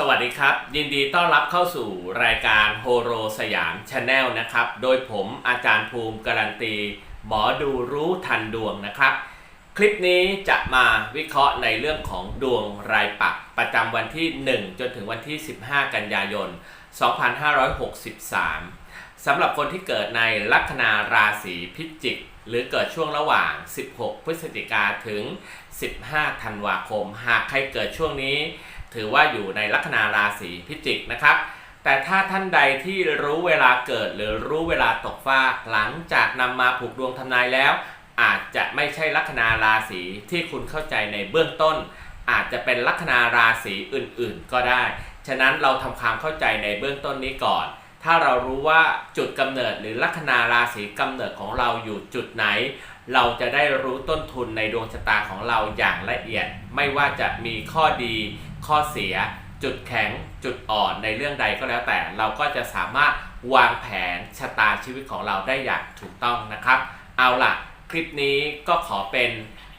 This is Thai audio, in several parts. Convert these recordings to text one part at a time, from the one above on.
สวัสดีครับ ยินดีต้อนรับเข้าสู่รายการโฮโรสยามชาแนลนะครับ โดยผมอาจารย์ภูมิการันตี หมอดูรู้ทันดวงนะครับ คลิปนี้จะมาวิเคราะห์ในเรื่องของดวงรายปักประจำวันที่ 1 จนถึงวันที่ 15 กันยายน 2563 สำหรับคนที่เกิดในลัคนาราศีพิจิก หรือเกิดช่วงระหว่าง 16 พฤศจิกาถึง 15 ธันวาคม หากใครเกิดช่วงนี้ ถือว่าอยู่ในลัคนาราศีพิจิกนะครับ แต่ถ้าท่านใดที่รู้เวลาเกิดหรือรู้เวลาตกฟ้า หลังจากนำมาผูกดวงทำนายแล้ว อาจจะไม่ใช่ลัคนาราศีที่คุณเข้าใจในเบื้องต้น อาจจะเป็นลัคนาราศีอื่นๆ ก็ได้ ฉะนั้นเราทำความเข้าใจในเบื้องต้นนี้ก่อน ถ้าเรารู้ว่าจุดกำเนิดหรือลัคนาราศีกำเนิดของเราอยู่จุดไหนเราจะได้รู้ต้นทุนในดวงชะตาของเราอย่างละเอียด ไม่ว่าจะมีข้อดี ข้อเสีย จุดแข็งจุดอ่อนในเรื่องใดก็แล้วแต่ เราก็จะสามารถวางแผนชะตาชีวิตของเราได้อย่างถูกต้องนะครับ เอาล่ะ คลิปนี้ก็ขอเป็น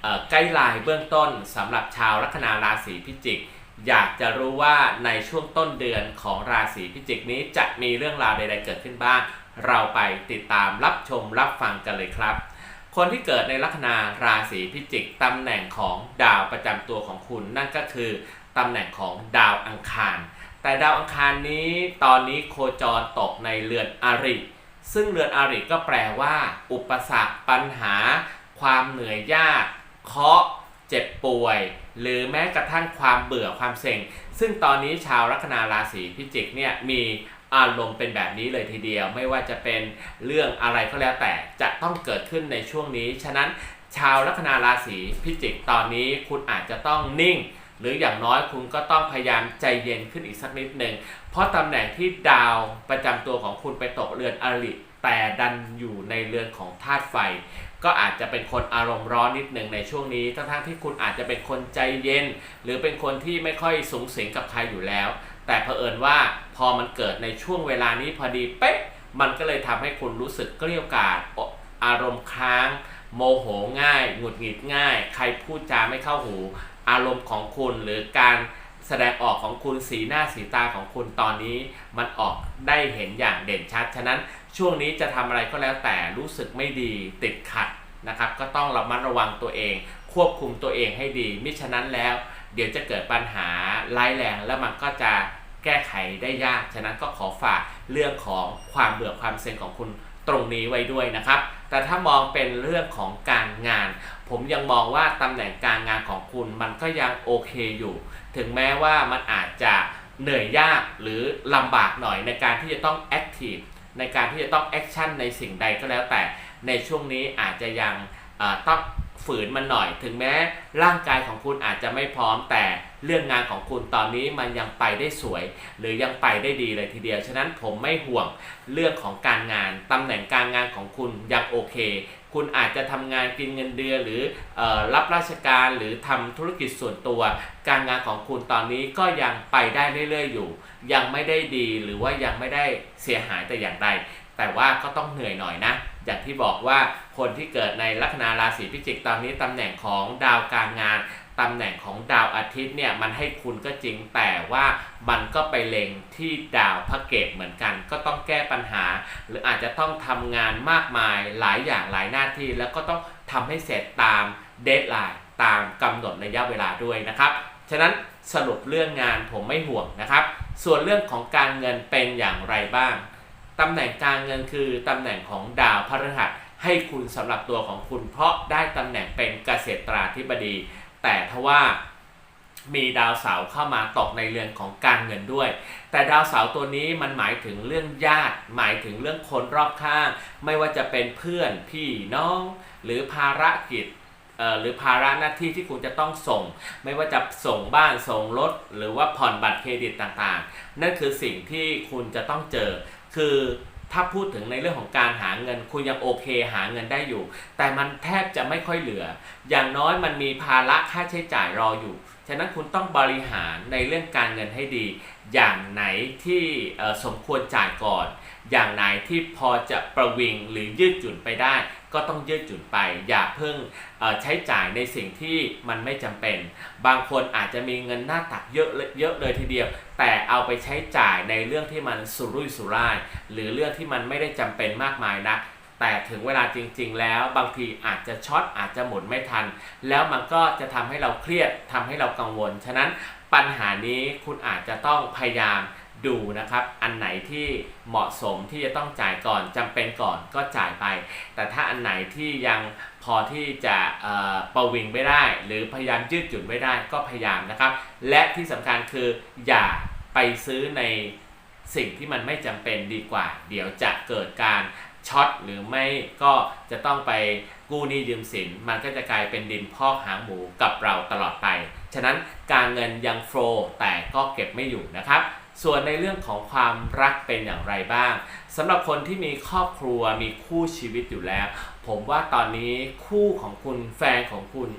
เอ่อไกด์ไลน์เบื้องต้นสำหรับชาวลัคนาราศีพิจิก อยากจะรู้ว่าในช่วงต้นเดือนของราศีพิจิกนี้จะมีเรื่องราวใดๆเกิดขึ้นบ้าง เราไปติดตามรับชมรับฟังกันเลยครับ คนที่เกิดในลัคนาราศีพิจิกตำแหน่งของดาวประจำตัวของคุณนั่นก็คือ ตำแหน่งของดาวอังคาร แต่ดาวอังคารนี้ตอนนี้โคจรตกในเรือนอริ ซึ่งเรือนอริก็แปลว่า อุปสรรคปัญหา ความเหนื่อยยาก เคาะ เจ็บป่วย หรือแม้กระทั่งความเบื่อความเซ็ง ซึ่งตอนนี้ชาวลัคนาราศีพิจิกเนี่ยมีอารมณ์เป็นแบบนี้เลยทีเดียว ไม่ว่าจะเป็นเรื่องอะไรก็แล้วแต่จะต้องเกิดขึ้นในช่วงนี้ ฉะนั้นชาวลัคนาราศีพิจิกตอนนี้คุณอาจจะต้องนิ่ง หรืออย่างน้อยคุณก็ต้องพยายามใจเย็นขึ้นอีกสักนิดหนึ่ง เพราะตำแหน่งที่ดาวประจำตัวของคุณไปตกเรือนอริแต่ดันอยู่ในเรือนของธาตุไฟ ก็อาจจะเป็นคนอารมณ์ร้อนนิดหนึ่งในช่วงนี้ ทั้งๆที่คุณอาจจะเป็นคนใจเย็น หรือเป็นคนที่ไม่ค่อยสูงสิงกับใครอยู่แล้ว แต่เผอิญว่าพอมันเกิดในช่วงเวลานี้พอดีเป๊ะมันก็เลยทำให้คุณรู้สึกเกลี้ยกล่อมอารมณ์ค้าง โมโหง่าย หงุดหงิดง่าย ใครพูดจาไม่เข้าหู อารมณ์ของคุณหรือการแสดงออกของคุณสีหน้าสีตาของคุณตอนนี้ มันออกได้เห็นอย่างเด่นชัด ฉะนั้นช่วงนี้จะทำอะไรก็แล้วแต่รู้สึกไม่ดีติดขัดนะครับ ก็ต้องระมัดระวังตัวเอง ควบคุมตัวเองให้ดี มิฉะนั้นแล้ว เดี๋ยวจะเกิดปัญหาร้ายแรงแล้วมันก็จะแก้ไขได้ยาก ฉะนั้นก็ขอฝากเรื่องของความเบื่อความเซ็งของคุณตรงนี้ไว้ด้วยนะครับ แต่ถ้ามองเป็นเรื่องของการงาน ผมยังมองว่าตำแหน่งการงานของคุณมันก็ยังโอเคอยู่ ถึงแม้ว่ามันอาจจะเหนื่อยยากหรือลำบากหน่อยในการที่จะต้องแอคทีฟในการที่จะต้องแอคชั่นในสิ่งใดก็แล้วแต่ในช่วงนี้อาจจะยังต้อง ฝืนมันหน่อย ถึงแม้ร่างกายของคุณอาจจะไม่พร้อมแต่เรื่องงานของคุณตอนนี้มันยังไปได้สวย หรือยังไปได้ดีเลยทีเดียว ฉะนั้นผมไม่ห่วงเรื่องของการงานตำแหน่งการงานของคุณยังโอเค คุณอาจจะทำงานกินเงินเดือนหรือออรับราชการหรือทำธุรกิจส่วนตัว การงานของคุณตอนนี้ก็ยังไปได้เรื่อยๆอยู่ ยังไม่ได้ดีหรือว่ายังไม่ได้เสียหายแต่อย่างใดแต่ว่าก็ต้องเหนื่อยหน่อยนะ อย่างที่บอกว่าคนที่เกิดในลัคนาราศีพิจิกตอนนี้ตำแหน่งของดาวการงานตำแหน่งของดาวอาทิตย์เนี่ยมันให้คุณก็จริงแต่ว่ามันก็ไปเล็งที่ดาวพระเกตเหมือนกัน ก็ต้องแก้ปัญหา หรืออาจจะต้องทำงานมากมายหลายอย่างหลายหน้าที่ แล้วก็ต้องทำให้เสร็จตามเดทไลน์ตามกำหนดระยะเวลาด้วยนะครับฉะนั้นสรุปเรื่องงานผมไม่ห่วงนะครับ ส่วนเรื่องของการเงินเป็นอย่างไรบ้าง ตำแหน่งการเงินคือตำแหน่งของดาวพฤหัสให้คุณสำหรับตัวของคุณ เพราะได้ตำแหน่งเป็นเกษตราธิบดี แต่ทว่ามีดาวเสาร์เข้ามาตกในเรือนของการเงินด้วย แต่ดาวเสาร์ตัวนี้มันหมายถึงเรื่องญาติ หมายถึงเรื่องคนรอบข้าง ไม่ว่าจะเป็นเพื่อนพี่น้อง หรือภารกิจหรือภาระหน้าที่ที่คุณจะต้องส่ง ไม่ว่าจะส่งบ้านส่งรถ หรือว่าผ่อนบัตรเครดิตต่างๆ นั่นคือสิ่งที่คุณจะต้องเจอ คือถ้าพูดถึงในเรื่องของการหาเงิน คุณยังโอเคหาเงินได้อยู่ แต่มันแทบจะไม่ค่อยเหลือ อย่างน้อยมันมีภาระค่าใช้จ่ายรออยู่ ฉะนั้นคุณต้องบริหารในเรื่องการเงินให้ดี อย่างไหนที่สมควรจ่ายก่อน อย่างไหนที่พอจะประวิงหรือยืดหยุ่นไปได้ ก็ต้องยืดหยุ่นไป อย่าเพิ่งใช้จ่ายในสิ่งที่มันไม่จำเป็น บางคนอาจจะมีเงินหน้าตักเยอะเลยอะเลยทีเดียว แต่เอาไปใช้จ่ายในเรื่องที่มันสุรุ่ยสุร่าย หรือเรื่องที่มันไม่ได้จำเป็นมากมายนักแต่ถึงเวลาจริง ๆ แล้วบางทีอาจจะช็อตอาจจะหมุนไม่ทัน แล้วมันก็จะทำให้เราเครียดทำให้เรากังวล ฉะนั้นปัญหานี้คุณอาจจะต้องพยายาม ดูนะครับ อันไหนที่เหมาะสมที่จะต้องจ่ายก่อนจำเป็นก่อนก็จ่ายไป แต่ถ้าอันไหนที่ยังพอที่จะประวิงไม่ได้ หรือพยายามยืดหยุ่นไม่ได้ก็พยายามนะครับ และที่สำคัญคืออย่าไปซื้อในสิ่งที่มันไม่จำเป็นดีกว่า เดี๋ยวจะเกิดการช็อตหรือไม่ก็จะต้องไปกู้หนี้ยืมสิน มันก็จะกลายเป็นดินพอกหางหมูกับเราตลอดไป ฉะนั้นการเงินยังโฟลว์แต่ก็เก็บไม่อยู่นะครับ ส่วนในเรื่องของความรักเป็นอย่างไรบ้างสำหรับคนที่มีครอบครัวมีคู่ชีวิตอยู่แล้ว ผมว่าตอนนี้คู่ของคุณแฟนของคุณ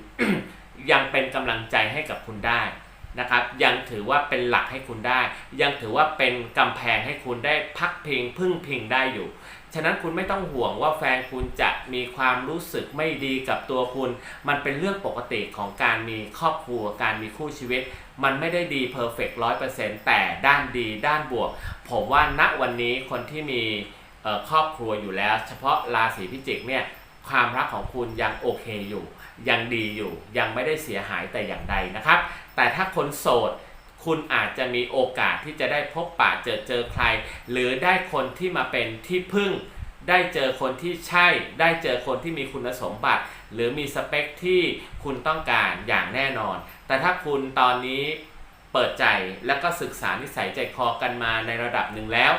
ยังเป็นกำลังใจให้กับคุณได้นะครับ ยังถือว่าเป็นหลักให้คุณได้ ยังถือว่าเป็นกำแพงให้คุณได้พักพิงพึ่งพิงได้อยู่ ฉะนั้นคุณไม่ต้องห่วงว่าแฟนคุณจะมีความรู้สึกไม่ดีกับตัวคุณ มันเป็นเรื่องปกติของการมีครอบครัว การมีคู่ชีวิต มันไม่ได้ดีเพอร์เฟกต์ร้อยเปอร์เซ็นต์แต่ด้านดีด้านบวก ผมว่าณวันนี้คนที่มีครอบครัวอยู่แล้ว เฉพาะราศีพิจิกเนี่ยความรักของคุณยังโอเคอยู่ ยังดีอยู่ ยังไม่ได้เสียหายแต่อย่างใดนะครับ แต่ถ้าคนโสด คุณอาจจะมีโอกาสที่จะได้พบปะเจอเจอใคร หรือได้คนที่มาเป็นที่พึ่ง ได้เจอคนที่ใช่ ได้เจอคนที่มีคุณสมบัติ หรือมีสเปคที่คุณต้องการอย่างแน่นอน แต่ถ้าคุณตอนนี้เปิดใจแล้วก็ศึกษานิสัยใจคอกันมาในระดับหนึ่งแล้ว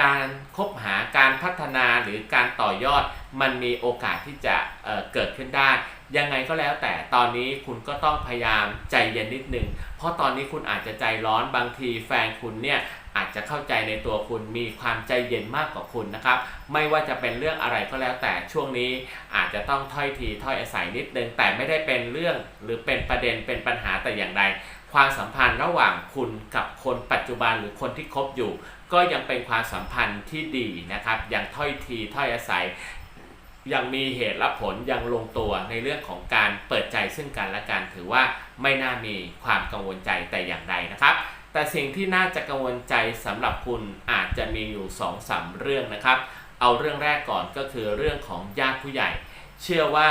การคบหาการพัฒนาหรือการต่อยอดมันมีโอกาสที่จะเเกิดขึ้นได้ ยังไงก็แล้วแต่ตอนนี้คุณก็ต้องพยายามใจเย็นนิดนึง เพราะตอนนี้คุณอาจจะใจร้อนบางทีแฟนคุณเนี่ยอาจจะเข้าใจในตัวคุณมีความใจเย็นมากกว่าคุณนะครับ ไม่ว่าจะเป็นเรื่องอะไรก็แล้วแต่ช่วงนี้อาจจะต้องถ้อยทีถ้อยอาศัยนิดนึง แต่ไม่ได้เป็นเรื่องหรือเป็นประเด็นเป็นปัญหาแต่อย่างใดความสัมพันธ์ระหว่างคุณกับคนปัจจุบันหรือคนที่คบอยู่ ก็ยังเป็นความสัมพันธ์ที่ดีนะครับยังถ้อยทีถ้อยอาศัย ยังมีเหตุและผลยังลงตัวในเรื่องของการเปิดใจซึ่งกันและกันถือว่าไม่น่ามีความกังวลใจแต่อย่างใดนะครับ แต่สิ่งที่น่าจะกังวลใจสำหรับคุณอาจจะมีอยู่2อสาเรื่องนะครับ เอาเรื่องแรกก่อนก็คือเรื่องของญาติผู้ใหญ่ เชื่อว่า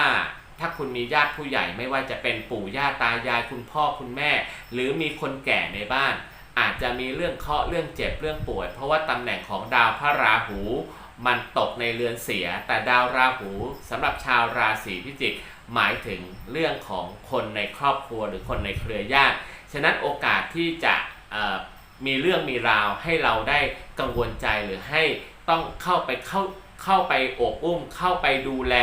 ถ้าคุณมีญาติผู้ใหญ่ไม่ว่าจะเป็นปู่ย่าตายายคุณพ่อคุณแม่ หรือมีคนแก่ในบ้าน อาจจะมีเรื่องเคราะห์เรื่องเจ็บเรื่องป่วย เพราะว่าตำแหน่งของดาวพระราหู มันตกในเรือนเสีย แต่ดาวราหูสำหรับชาวราศีพิจิกหมายถึงเรื่องของคนในครอบครัวหรือคนในเครือญาติ ฉะนั้นโอกาสที่จะมีเรื่องมีราวให้เราได้กังวลใจหรือให้ต้องเข้าไปเข้าเข้าไปโอบอุ้ม เข้าไปดูแล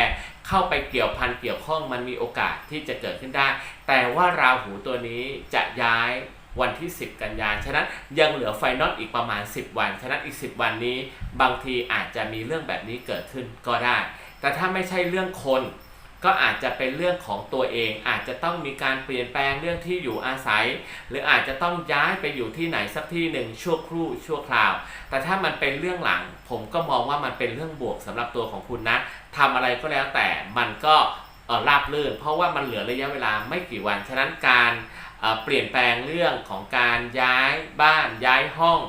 เข้าไปเกี่ยวพันเกี่ยวข้องมันมีโอกาสที่จะเกิดขึ้นได้ แต่ว่าราหูตัวนี้จะย้าย วันที่ 10 กันยายน ฉะนั้นยังเหลือไฟนอลอีกประมาณ 10 วัน ฉะนั้นอีก 10 วันนี้ บางทีอาจจะมีเรื่องแบบนี้เกิดขึ้นก็ได้ แต่ถ้าไม่ใช่เรื่องคน ก็อาจจะเป็นเรื่องของตัวเอง อาจจะต้องมีการเปลี่ยนแปลงเรื่องที่อยู่อาศัย หรืออาจจะต้องย้ายไปอยู่ที่ไหนสักที่หนึ่งชั่วครู่ชั่วคราว แต่ถ้ามันเป็นเรื่องหลัง ผมก็มองว่ามันเป็นเรื่องบวกสำหรับตัวของคุณนะทำอะไรก็แล้วแต่มันก็ราบรื่น เพราะว่ามันเหลือระยะเวลาไม่กี่วัน ฉะนั้นการ เปลี่ยนแปลงเรื่องของการย้ายบ้านย้ายห้อง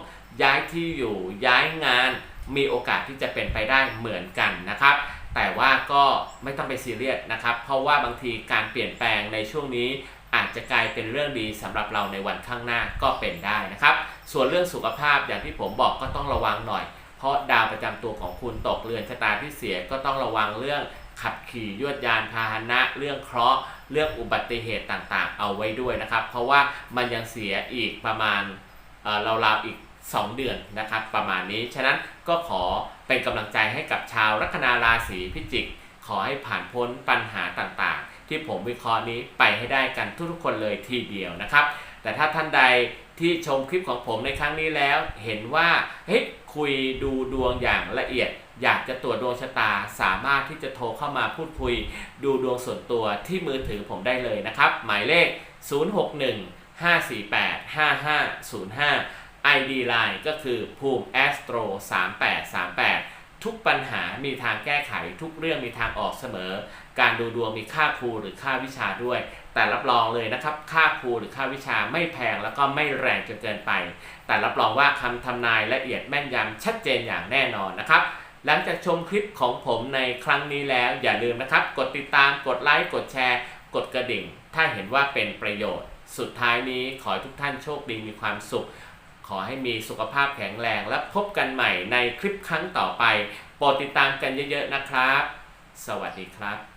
ย้ายที่อยู่ย้ายงาน มีโอกาสที่จะเป็นไปได้เหมือนกันนะครับ แต่ว่าก็ไม่ต้องไปซีเรียสนะครับ เพราะว่าบางทีการเปลี่ยนแปลงในช่วงนี้อาจจะกลายเป็นเรื่องดีสำหรับเราในวันข้างหน้าก็เป็นได้นะครับ ส่วนเรื่องสุขภาพอย่างที่ผมบอกก็ต้องระวังหน่อย เพราะดาวประจำตัวของคุณตกเรือนชะตาที่เสียก็ต้องระวังเรื่องขับขี่ยวดยานพาหนะ เรื่องเคราะห์ เรื่องอุบัติเหตุต่างๆ เอาไว้ด้วยนะครับ เพราะว่ามันยังเสียอีกประมาณเอ่อราวๆอีก 2 เดือนนะครับ ประมาณนี้ ฉะนั้นก็ขอเป็นกำลังใจให้กับชาวลัคนาราศีพิจิก ขอให้ผ่านพ้นปัญหาต่างๆ ที่ผมวิเคราะห์นี้ไปให้ได้กันทุกๆคนเลยทีเดียวนะครับ แต่ถ้าท่านใดที่ชมคลิปของผมในครั้งนี้แล้ว เห็นว่าเฮ้ยคุยดูดวงอย่างละเอียด อยากจะตรวจดวงชะตาสามารถที่จะโทรเข้ามาพูดคุย ดูดวงส่วนตัวที่มือถือผมได้เลยนะครับ หมายเลข 061 548 5505 ID Line ก็คือภูมิ Astro 3838 ทุกปัญหามีทางแก้ไขทุกเรื่องมีทางออกเสมอ การดูดวงมีค่าครูหรือค่าวิชาด้วย แต่รับรองเลยนะครับ ค่าครูหรือค่าวิชาไม่แพงแล้วก็ไม่แรงจนเกินไป แต่รับรองว่าคำทำนายละเอียดแม่นยำชัดเจนอย่างแน่นอนนะครับ หลังจากชมคลิปของผมในครั้งนี้แล้ว อย่าลืมนะครับ กดติดตามกดไลค์กดแชร์ กดกระดิ่ง ถ้าเห็นว่าเป็นประโยชน์ สุดท้ายนี้ขอให้ทุกท่านโชคดีมีความสุข ขอให้มีสุขภาพแข็งแรงและพบกันใหม่ในคลิปครั้งต่อไปโปรดติดตามกันเยอะๆนะครับ สวัสดีครับ